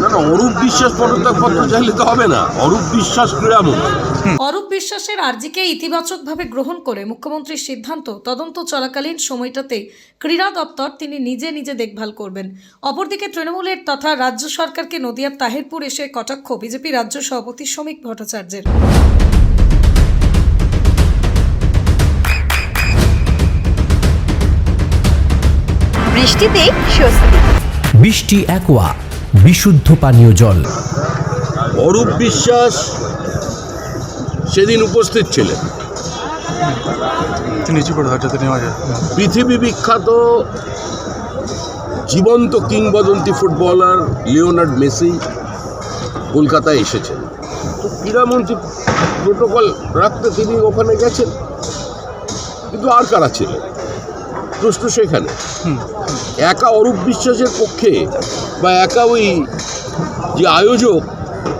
না না অরূপ বিশ্বাস পদত্যাগ চাইলে তো হবে না। অরূপ বিশ্বাস ক্রীড়ামন্ত্রী অরূপ বিশ্বাসের আর্জিকে ইতিবাচকভাবে গ্রহণ করে মুখ্যমন্ত্রীর সিদ্ধান্ত তদন্ত চলাকালীন সময়টাতে ক্রীড়া দপ্তর তিনি নিজে নিজে দেখভাল করবেন। অপরদিকে তৃণমূলের তথা রাজ্য সরকারকে নদিয়ার তাহিরপুর এসে কটাক্ষ বিজেপি রাজ্য সভাপতি শ্রমিক ভট্টাচার্যের। স্বস্তি। বৃষ্টি অ্যাকোয়া বিশুদ্ধ পানীয় জল। অরূপ বিশ্বাস সেদিন উপস্থিত ছিলেন। পৃথিবী বিখ্যাত জীবন্ত কিংবদন্তি ফুটবলার লিওনার্ড মেসি কলকাতায় এসেছেন। তো ক্রীড়ামন্ত্রী প্রোটোকল রাখতে তিনি ওখানে গেছেন। কিন্তু আর কারা ছিলেন? প্রশ্ন সেখানে। একা অরূপ বিশ্বাসের পক্ষে বা একা ওই যে আয়োজক,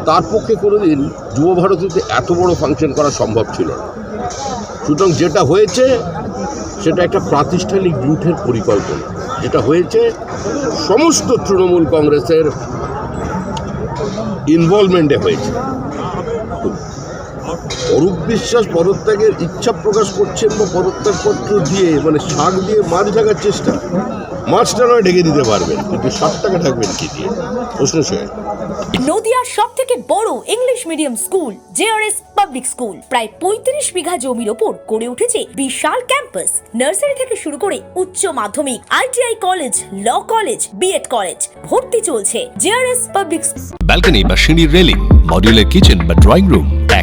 তার পক্ষে কোনোদিন যুব ভারতীতে এত বড় ফাংশন করা সম্ভব ছিল না। সুতরাং যেটা হয়েছে, সেটা একটা প্রাতিষ্ঠানিক লুঠের পরিকল্পনা। যেটা হয়েছে, সমস্ত তৃণমূল কংগ্রেসের ইনভলভমেন্টে হয়েছে। অরূপ বিশ্বাস পদত্যাগের ইচ্ছা প্রকাশ করছেন বা পদত্যাগপত্র দিয়ে মানে শাক দিয়ে মাছ ঢাকার চেষ্টা। মাছটা নয় ঢেকে দিতে পারবেন কিন্তু শাকটাকে ঢাকবেন কি দিয়ে? প্রশ্ন সে। নদিয়ার সব থেকে বড় English medium school JRS public school. প্রায় পঁয়ত্রিশ বিঘা জমির ওপর গড়ে উঠেছে বিশাল ক্যাম্পাস। নার্সারি থেকে শুরু করে উচ্চ মাধ্যমিক ITI college law college BEd college ভর্তি চলছে জেআরএস পাবলিক ব্যালকনি বা সিঁড়ির রেলিং মডিউলার কিচেন বা ড্রয়িং রুম।